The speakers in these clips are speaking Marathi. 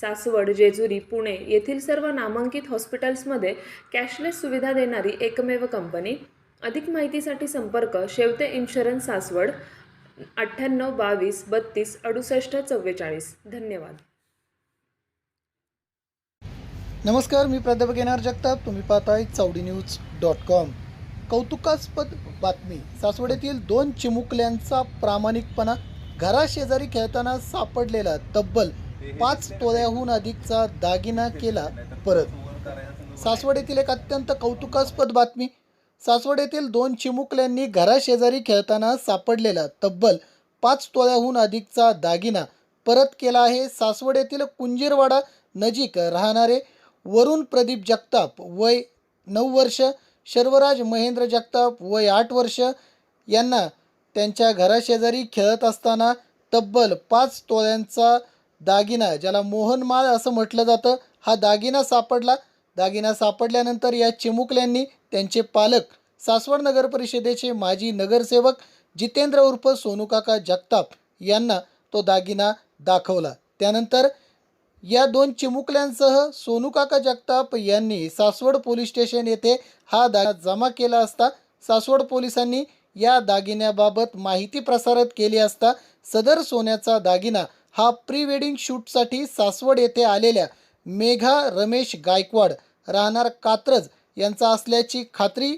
सासवड जेजुरी पुणे येथील सर्व नामांकित हॉस्पिटल्समध्ये कॅशलेस सुविधा देणारी एकमेव कंपनी. अधिक माहितीसाठी संपर्क शेवते इन्शुरन्स सासवड अठ्ठ्याण्णव बावीस बत्तीस अडुसष्ट चव्वेचाळीस. धन्यवाद. नमस्कार मी प्राध्यापक येणार जगताप. तुम्ही पाहताय चावडी न्यूज डॉट कॉम. कौतुकास्पद बातमी. सासवड येथील दोन चिमुकल्यांचा प्रामाणिकपणा घराशेजारी खेळताना सापडलेला तब्बल पाच तोळ्याहून अधिकचा दागिना केला परत. सासवड येथील एक अत्यंत कौतुकास्पद बातमी. सासवड येथील दोन चिमुकल्यांनी घराशेजारी खेळताना सापडलेला तब्बल पाच तोळ्याहून अधिकचा दागिना परत केला आहे. सासवड येथील कुंजीरवाडा नजीक राहणारे वरुण प्रदीप जगताप वय नऊ वर्ष शर्वराज महेंद्र जगताप वय आठ वर्ष यांना त्यांच्या घराशेजारी खेळत असताना तब्बल पाच तोळ्यांचा दागिना ज्याला मोहनमाळ असं म्हटलं जातं हा दागिना सापडला. दागिना सापडल्यानंतर या चिमुकल्यांनी त्यांचे पालक सासवड नगर परिषदेचे माजी नगरसेवक जितेंद्र उर्फ सोनूकाका जगताप यांना तो दागिना दाखवला. त्यानंतर या दोन चिमुकल्यांसह सोनूकाका जगताप यांनी सासवड पोलीस स्टेशन येथे हा दागिना जमा केला असता सासवड पोलिसांनी या दागिन्याबाबत माहिती प्रसारित केली असता सदर सोन्याचा दागिना हा प्री वेडिंग शूटसाठी सासवड येथे आलेल्या मेघा रमेश गायकवाड राहणार कात्रज यांचा असल्याची खात्री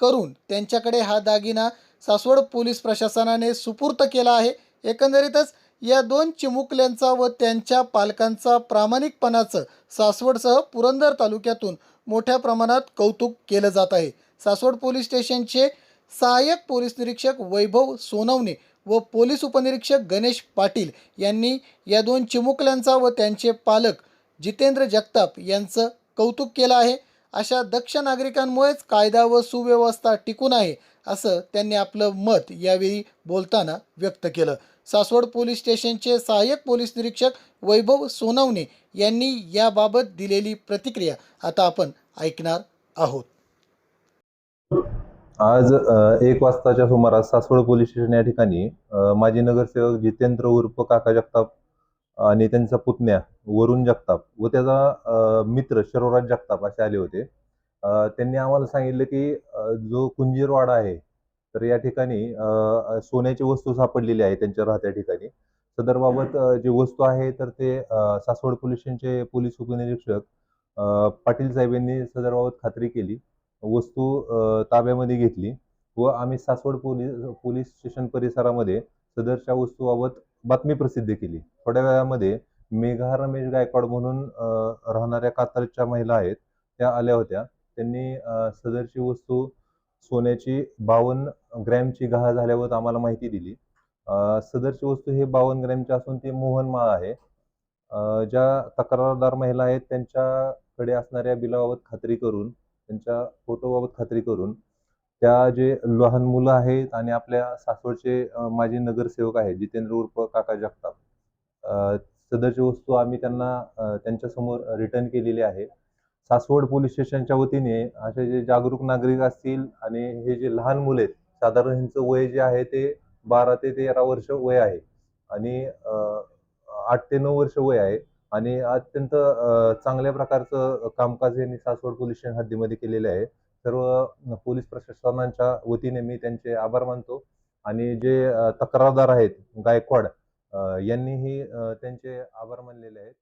करून त्यांच्याकडे हा दागिना सासवड पोलीस प्रशासनाने सुपूर्त केला आहे. एकंदरीतच या दोन चिमुकल्यांचा व त्यांच्या पालकांचा प्रामाणिकपणाचं सासवडसह पुरंदर तालुक्यातून मोठ्या प्रमाणात कौतुक केलं जात आहे. सासवड पोलीस स्टेशनचे सहाय्यक पोलीस निरीक्षक वैभव सोनवणे व पोलीस उपनिरीक्षक गणेश पाटील यांनी या दोन चिमुकल्यांचा व त्यांचे पालक जितेंद्र जगताप यांचं कौतुक केलं आहे. अशा दक्ष नागरिकांमुळेच कायदा व सुव्यवस्था टिकून आहे असं त्यांनी आपलं मत यावेळी बोलताना व्यक्त केलं. सासवड पोलीस स्टेशनचे सहाय्यक पोलीस निरीक्षक वैभव सोनवणे यांनी याबाबत दिलेली प्रतिक्रिया आता आपण ऐकणार आहोत. आज एक वाजताच्या सुमारास सासवड पोलीस स्टेशन या ठिकाणी माजी नगरसेवक जितेंद्र उर्फ काका जगताप आणि त्यांचा पुतण्या वरुण जगताप व त्याचा मित्र शरोराज जगताप असे आले होते. त्यांनी आम्हाला सांगितलं की जो कुंजीरवाडा आहे तर या ठिकाणी सोन्याची वस्तू सापडलेली आहे त्यांच्या राहत्या ठिकाणी. सदरबाबत जी जे वस्तू आहे तर ते सासवड पोलीस स्टेशनचे पोलीस उपनिरीक्षक पाटील साहेब यांनी सदरबाबत खात्री केली. वस्तू ताब्यामध्ये घेतली व आम्ही सासवड पोलीस पोलीस स्टेशन परिसरामध्ये सदरच्या वस्तूबाबत बातमी प्रसिद्ध केली. थोड्या वेळामध्ये मेघा रमेश गायकवाड म्हणून राहणाऱ्या कातारच्या महिला आहेत त्या आल्या होत्या. त्यांनी सदरची वस्तू सोन्याची बावन्न ग्रॅमची गहा झाल्यावर आम्हाला माहिती दिली. सदरची वस्तू हे बावन्न ग्रॅमची असून ती मोहनमाळ आहे. ज्या तक्रारदार महिला आहेत त्यांच्याकडे असणाऱ्या बिलाबाबत खात्री करून त्यांच्या फोटोबाबत खात्री करून त्या जे लहान मुलं आहेत आणि आपल्या सासवडचे माजी नगरसेवक आहेत जितेंद्र उर्फ काका जगताप सदरची वस्तू आम्ही त्यांना त्यांच्यासमोर रिटर्न केलेली आहे. सासवड पोलीस स्टेशनच्या वतीने असे जे जागरूक नागरिक असतील आणि हे जे लहान मुले आहेत साधारण ह्यांचं वय जे आहे ते बारा ते तेरा वर्ष वय आहे. आणि आठ ते नऊ वर्ष वय आहे. आणि अत्यंत चांगल्या प्रकारचं कामकाज यांनी सासवड पोलीस स्टेशन हद्दीमध्ये केलेले आहे. सर्व पोलीस प्रशासनाच्या वतीने मी त्यांचे आभार मानतो. आणि जे तक्रारदार आहेत गायकवाड यांनीही त्यांचे आभार मानलेले आहेत.